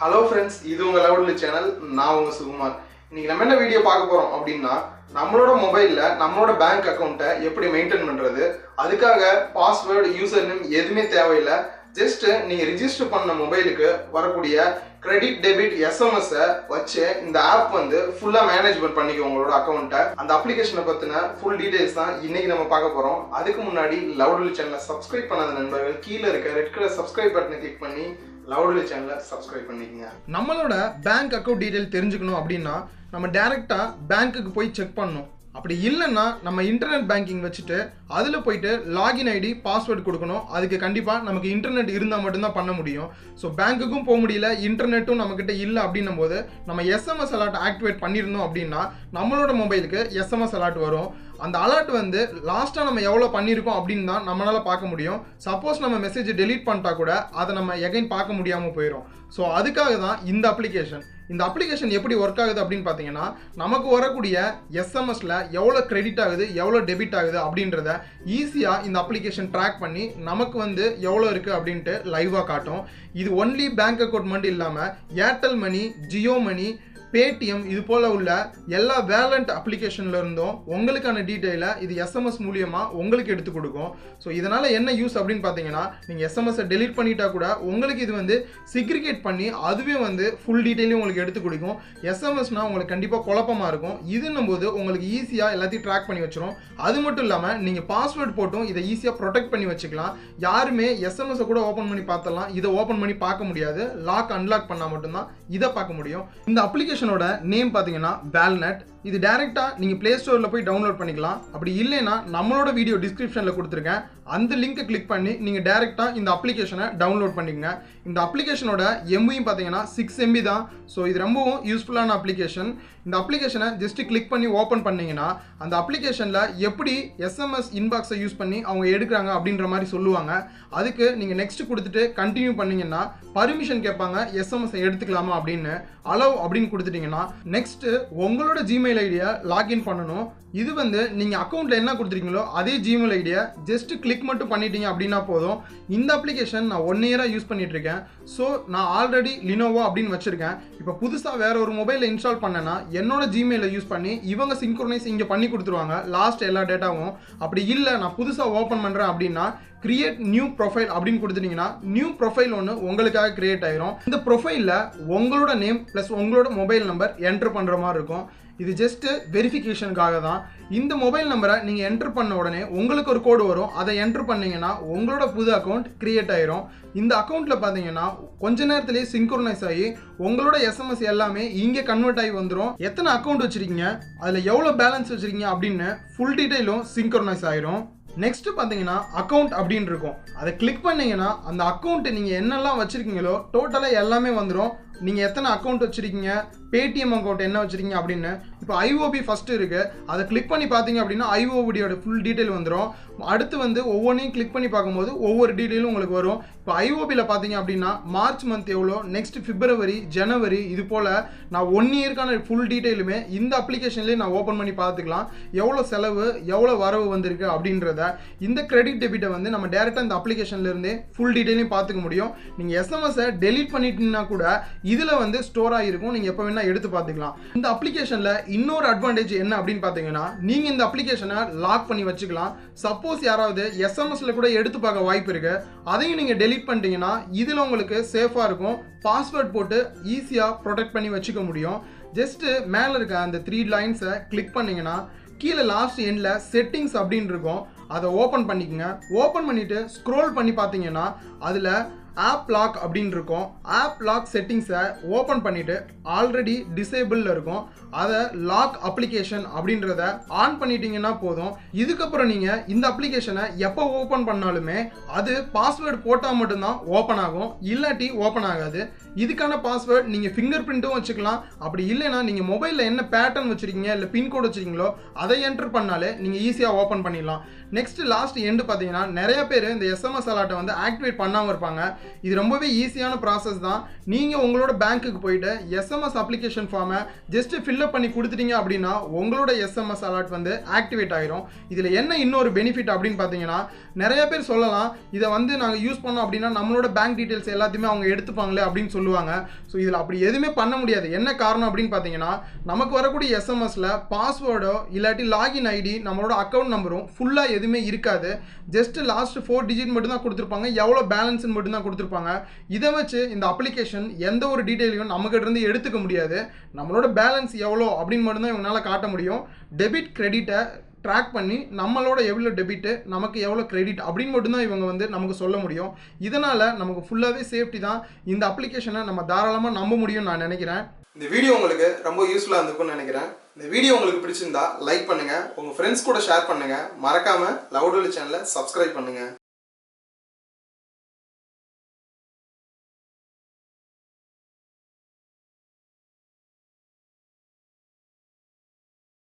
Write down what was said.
Hello friends இது உங்கள் loudly channel நான் உங்கள் சுகுமார். இன்றைக்கி நம்ம என்ன வீடியோ பார்க்க போகிறோம் அப்படின்னா நம்மளோட மொபைலில் நம்மளோட பேங்க் அக்கௌண்ட்டை எப்படி மெயின்டைன் பண்ணுறது அதுக்காக பாஸ்வேர்டு யூசர் நேம் எதுவுமே தேவையில்லை. ஜஸ்ட்டு நீங்கள் ரிஜிஸ்டர் பண்ண மொபைலுக்கு வரக்கூடிய கிரெடிட் டெபிட் எஸ்எம்எஸ்ஸை வச்சு இந்த ஆப் வந்து ஃபுல்லாக மேனேஜ்மெண்ட் பண்ணிக்க உங்களோட அக்கௌண்ட்டை அந்த அப்ளிகேஷனை பற்றின ஃபுல் டீடைல்ஸ் தான் இன்றைக்கி நம்ம பார்க்க போகிறோம் அதுக்கு முன்னாடி லவுட்லி சேனலை சப்ஸ்கிரைப் பண்ணாத நண்பர்கள் கீழே இருக்க ரெட் கலர் சப்ஸ்கிரைப் பட்டனை கிளிக் பண்ணி லவுடலி சேனலை சப்ஸ்கிரைப் பண்ணிக்கங்க. நம்மளோட பேங்க் அக்கௌண்ட் டீடைல் தெரிஞ்சுக்கணும் அப்படின்னா நம்ம டேரெக்டாக பேங்க்குக்கு போய் செக் பண்ணணும். அப்படி இல்லைன்னா நம்ம இன்டர்நெட் பேங்கிங் வச்சுட்டு அதில் போயிட்டு லாகின் ஐடி பாஸ்வேர்டு கொடுக்கணும். அதுக்கு கண்டிப்பாக நமக்கு இன்டர்நெட் இருந்தால் மட்டும்தான் பண்ண முடியும். ஸோ பேங்க்குக்கும் போக முடியல இன்டர்நெட்டும் நம்மக்கிட்ட இல்லை அப்படின்னும் போது நம்ம எஸ்எம்எஸ் அலாட் ஆக்டிவேட் பண்ணியிருந்தோம் அப்படின்னா நம்மளோட மொபைலுக்கு எஸ்எம்எஸ் அலாட் வரும். அந்த அலர்ட் வந்து லாஸ்ட்டாக நம்ம எவ்வளோ பண்ணியிருக்கோம் அப்படின்னு தான் நம்மளால் பார்க்க முடியும். சப்போஸ் நம்ம மெசேஜ் டெலீட் பண்ணிட்டா கூட அதை நம்ம எகைன் பார்க்க முடியாமல் போயிடும் ஸோ அதுக்காக தான் இந்த அப்ளிகேஷன் இந்த அப்ளிகேஷன் எப்படி ஒர்க் ஆகுது அப்படின்னு பார்த்தீங்கன்னா நமக்கு வரக்கூடிய எஸ்எம்எஸில் எவ்வளோ கிரெடிட் ஆகுது எவ்வளோ டெபிட் ஆகுது அப்படின்றத ஈஸியாக இந்த அப்ளிகேஷன் ட்ராக் பண்ணி நமக்கு வந்து எவ்வளோ இருக்குது அப்படின்ட்டு லைவாக காட்டும். இது ஒன்லி பேங்க் அக்கௌண்ட் மட்டும் இல்லாமல் Airtel money Jio money Paytm இது போல் உள்ள எல்லா வேலண்ட் அப்ளிகேஷன்ல இருந்தும் உங்களுக்கான டீட்டெயிலை இது எஸ்எம்எஸ் மூலியமாக உங்களுக்கு எடுத்து கொடுக்கும். ஸோ இதனால் என்ன யூஸ் அப்படின்னு பார்த்தீங்கன்னா நீங்கள் எஸ்எம்எஸ்ஸை டெலிட் பண்ணிட்டா கூட உங்களுக்கு இது வந்து சிக்ரிகேட் பண்ணி அதுவே வந்து ஃபுல் டீட்டெயிலையும் உங்களுக்கு எடுத்து கொடுக்கும். எஸ்எம்எஸ்னால் உங்களுக்கு கண்டிப்பாக குழப்பமாக இருக்கும். இதுன்னும் போது உங்களுக்கு ஈஸியாக எல்லாத்தையும் ட்ராக் பண்ணி வச்சிடும் அது மட்டும் இல்லாமல் நீங்கள் பாஸ்வேர்டு போட்டும் இதை ஈஸியாக ப்ரொடெக்ட் பண்ணி வச்சுக்கலாம். யாருமே எஸ்எம்எஸை கூட ஓப்பன் பண்ணி பார்த்தலாம் இதை ஓப்பன் பண்ணி பார்க்க முடியாது. லாக் அன்லாக் பண்ணால் மட்டும்தான் இதை பார்க்க முடியும். இந்த அப்ளிகேஷன் அப்ளிகேஷனோட நேம் பார்த்தீங்கன்னா வேல்நட் இது டேரெக்டாக நீங்கள் ப்ளே ஸ்டோரில் போய் டவுன்லோட் பண்ணிக்கலாம். அப்படி இல்லைன்னா நம்மளோட வீடியோ டிஸ்கிரிப்ஷனில் கொடுத்துருக்கேன். அந்த லிங்க்கை கிளிக் பண்ணி நீங்கள் டேரெக்டாக இந்த அப்ளிகேஷனை டவுன்லோட் பண்ணிக்கங்க. இந்த அப்ளிகேஷனோட எம்பியும் பார்த்தீங்கன்னா சிக்ஸ் எம்பி தான். ஸோ இது ரொம்பவும் யூஸ்ஃபுல்லான அப்ளிகேஷன் இந்த அப்ளிகேஷனை ஜஸ்ட்டு கிளிக் பண்ணி ஓப்பன் பண்ணீங்கன்னா அந்த அப்ளிகேஷனில் எப்படி எஸ்எம்எஸ் இன்பாக்ஸை யூஸ் பண்ணி அவங்க எடுக்கிறாங்க அப்படின்ற மாதிரி சொல்லுவாங்க. அதுக்கு நீங்கள் நெக்ஸ்ட் கொடுத்துட்டு கண்டினியூ பண்ணீங்கன்னா பர்மிஷன் கேட்பாங்க எஸ்எம்எஸ் எடுத்துக்கலாமா அப்படின்னு. அளவு அப்படின்னு கொடுத்துட்டீங்கன்னா நெக்ஸ்ட் உங்களோட ஜிமெயில் ஐடியா லாக்இன் பண்ணணும். இது வந்து நீங்கள் அக்கௌண்ட்டில் என்ன கொடுத்துருக்கீங்களோ அதே ஜிமெயில் ஐடியை ஜஸ்ட் கிளிக் மட்டும் பண்ணிட்டீங்க அப்படின்னா போதும். இந்த அப்ளிகேஷன் நான் ஒன் இயராக யூஸ் பண்ணிகிட்ருக்கேன் இருக்கேன் ஸோ நான் ஆல்ரெடி லினோவோ அப்படின்னு வச்சுருக்கேன். இப்போ புதுசாக வேறு ஒரு மொபைலில் இன்ஸ்டால் பண்ணேன்னா என்னோட ஜிமெயிலை யூஸ் பண்ணி இவங்க சிங்க்ரோனைஸ் இங்கே பண்ணி கொடுத்துருவாங்க. லாஸ்ட் எல்லா டேட்டாவும் அப்படி இல்லை நான் புதுசாக ஓப்பன் பண்ணுறேன் அப்படின்னா கிரியேட் நியூ ப்ரொஃபைல் அப்படின்னு கொடுத்துட்டீங்கன்னா நியூ ப்ரொஃபைல் ஒன்று உங்களுக்காக கிரியேட் ஆயிரும். இந்த ப்ரொஃபைலில் உங்களோட நேம் ப்ளஸ் உங்களோட மொபைல் நம்பர் என்ட்ரு பண்ணுற மாதிரி இருக்கும். இது ஜஸ்ட்டு வெரிஃபிகேஷனுக்காக தான். இந்த மொபைல் நம்பரை நீங்கள் என்ட்ரு பண்ண உடனே உங்களுக்கு ஒரு கோடு வரும். அதை என்ட்ரு பண்ணிங்கன்னா உங்களோட புது அக்கௌண்ட் க்ரியேட் ஆயிரும். இந்த அக்கௌண்ட்டில் பார்த்தீங்கன்னா கொஞ்ச நேரத்துலேயே சிங்க்ரோனைஸ் ஆகி உங்களோட எஸ்எம்எஸ் எல்லாமே இங்கே கன்வெர்ட் ஆகி வந்துடும் எத்தனை அக்கௌண்ட் வச்சுருக்கீங்க? அதில் எவ்வளோ பேலன்ஸ் வச்சுருக்கீங்க அப்படின்னு ஃபுல் டீட்டெயிலும் சிங்க்ரோனைஸ் ஆயிரும். நெக்ஸ்ட் பார்த்தீங்கன்னா அக்கௌண்ட் அப்படின்னு இருக்கும். அதை கிளிக் பண்ணீங்கன்னா அந்த அக்கௌண்ட்டு நீங்கள் என்னெல்லாம் வச்சுருக்கீங்களோ டோட்டலாக எல்லாமே வந்துடும் நீங்கள் எத்தனை அக்கௌண்ட் வச்சுருக்கீங்க? பேடிஎம் அக்கௌண்ட் என்ன வச்சுருக்கீங்க அப்படின்னு? இப்போ ஐஓபி ஃபஸ்ட்டு இருக்குது அதை கிளிக் பண்ணி பார்த்தீங்க அப்படின்னா ஐஓபியோட ஃபுல் டீட்டெயில் வந்துடும் அடுத்து வந்து ஒவ்வொன்றையும் கிளிக் பண்ணி பார்க்கும்போது ஒவ்வொரு டீட்டெயிலும் உங்களுக்கு வரும். இப்போ ஐஓபியில் பார்த்தீங்க அப்படின்னா மார்ச் மந்த் எவ்வளோ? நெக்ஸ்ட் பிப்ரவரி ஜனவரி இது போல் நான் ஒன் இயர்க்கான ஃபுல் டீட்டெயிலுமே இந்த அப்ளிகேஷன்லேயே நான் ஓப்பன் பண்ணி பார்த்துக்கலாம். எவ்வளோ செலவு எவ்வளோ வரவு வந்திருக்கு அப்படின்றத இந்த கிரெடிட் டெபிட்டை வந்து நம்ம டேரெக்டாக இந்த அப்ளிகேஷன்லேருந்தே ஃபுல் டீட்டெயிலையும் பார்த்துக்க முடியும். நீங்கள் எஸ்எம்எஸை டெலீட் பண்ணிட்டீங்கன்னா கூட இதில் வந்து ஸ்டோர் ஆகிருக்கும் நீங்கள் எப்போ வேணால் எடுத்து பார்த்துக்கலாம். இந்த அப்ளிகேஷனில் இன்னொரு அட்வான்டேஜ் என்ன அப்படின்னு பார்த்தீங்கன்னா நீங்கள் இந்த அப்ளிகேஷனை லாக் பண்ணி வச்சுக்கலாம். சப்போஸ் யாராவது எஸ்எம்எஸில் கூட எடுத்து பார்க்க வாய்ப்பு இருக்குது அதையும் நீங்கள் டெலீட் பண்ணிட்டீங்கன்னா இதில் உங்களுக்கு சேஃபாக இருக்கும். பாஸ்வேர்ட் போட்டு ஈஸியாக ப்ரொடெக்ட் பண்ணி வச்சுக்க முடியும். ஜஸ்ட்டு மேலே இருக்க அந்த த்ரீ லைன்ஸை கிளிக் பண்ணிங்கன்னா கீழே லாஸ்ட் எண்டில் செட்டிங்ஸ் அப்படின்னு இருக்கும். அதை ஓப்பன் பண்ணிக்கோங்க. ஓப்பன் பண்ணிவிட்டு ஸ்க்ரோல் பண்ணி பார்த்தீங்கன்னா அதில் ஆப் லாக் அப்படின்னு இருக்கும். ஆப் லாக் செட்டிங்ஸை ஓப்பன் பண்ணிவிட்டு ஆல்ரெடி டிசேபிளில் இருக்கும். அதை லாக் அப்ளிகேஷன் அப்படின்றத ஆன் பண்ணிட்டீங்கன்னா போதும். இதுக்கப்புறம் நீங்கள் இந்த அப்ளிகேஷனை எப்போ ஓப்பன் பண்ணாலுமே அது பாஸ்வேர்டு போட்டால் மட்டும்தான் ஓப்பன் ஆகும். இல்லாட்டி ஓப்பன் ஆகாது. இதுக்கான பாஸ்வேர்டு நீங்கள் ஃபிங்கர் பிரிண்ட்டும் வச்சுக்கலாம். அப்படி இல்லைன்னா நீங்கள் மொபைலில் என்ன பேட்டர்ன் வச்சுருக்கீங்க இல்லை பின்கோடு வச்சுருக்கீங்களோ அதை என்டர் பண்ணாலே நீங்கள் ஈஸியாக ஓப்பன் பண்ணிடலாம். நெக்ஸ்ட் லாஸ்ட் எண்டு பார்த்தீங்கன்னா நிறைய பேர் இந்த எஸ்எம்எஸ் அலாட்டை வந்து ஆக்டிவேட் பண்ணாமல் இருப்பாங்க. இது ரொம்பவே ஈஸியான ப்ராசஸ் தான். நீங்கள் உங்களோட பேங்க்குக்கு போயிட்டு எஸ்எம்எஸ் அப்ளிகேஷன் ஃபார்மை ஜஸ்ட் ஃபில்அப் பண்ணி கொடுத்துட்டீங்க அப்படின்னா உங்களோட எஸ்எம்எஸ் அலர்ட் வந்து ஆக்டிவேட் ஆகிரும் இதில் என்ன இன்னொரு பெனிஃபிட் அப்படின்னு பார்த்தீங்கன்னா நிறைய பேர் சொல்லலாம் இதை வந்து நாங்கள் யூஸ் பண்ணோம் அப்படின்னா நம்மளோட பேங்க் டீட்டெயில்ஸ் எல்லாத்தையுமே அவங்க எடுத்துப்பாங்களே அப்படின்னு சொல்லுவாங்க. ஸோ இதில் அப்படி எதுவுமே பண்ண முடியாது. என்ன காரணம் அப்படின்னு பார்த்தீங்கன்னா நமக்கு வரக்கூடிய எஸ்எம்எஸில் பாஸ்வேர்டோ இல்லாட்டி லாகின் ஐடி நம்மளோட அக்கௌண்ட் நம்பரும் ஃபுல்லாக எதுவுமே இருக்காது. ஜஸ்ட் லாஸ்ட் ஃபோர் டிஜிட் மட்டும் தான் கொடுத்துருப்பாங்க. எவ்வளோ பேலன்ஸ்னு மட்டும் தான் கொடுத்துருப்பாங்க. இதை வச்சு இந்த அப்ளிகேஷன் எந்த ஒரு டீட்டெயிலையும் நம்மகிட்ட இருந்து எடுத்துக்க முடியாது. நம்மளோட பேலன்ஸ் எவ்வளோ அப்படின்னு மட்டும்தான் இவங்களால காட்ட முடியும். டெபிட் கிரெடிட்டை ட்ராக் பண்ணி நம்மளோட எவ்வளோ டெபிட்டு நமக்கு எவ்வளோ கிரெடிட் அப்படின்னு மட்டும்தான் இவங்க வந்து நமக்கு சொல்ல முடியும். இதனால் நமக்கு ஃபுல்லாகவே சேஃப்டி தான் இந்த அப்ளிகேஷனை நம்ம தாராளமாக நம்ப முடியும்னு நான் நினைக்கிறேன். இந்த வீடியோ உங்களுக்கு ரொம்ப யூஸ்ஃபுல்லாக இருந்திருக்கும்னு நினைக்கிறேன். இந்த வீடியோ உங்களுக்கு பிடிச்சிருந்தா லைக் பண்ணுங்கள் உங்கள் ஃப்ரெண்ட்ஸ் கூட ஷேர் பண்ணுங்கள் மறக்காமல் லவுடொலி சேனலை சப்ஸ்கிரைப் பண்ணுங்கள்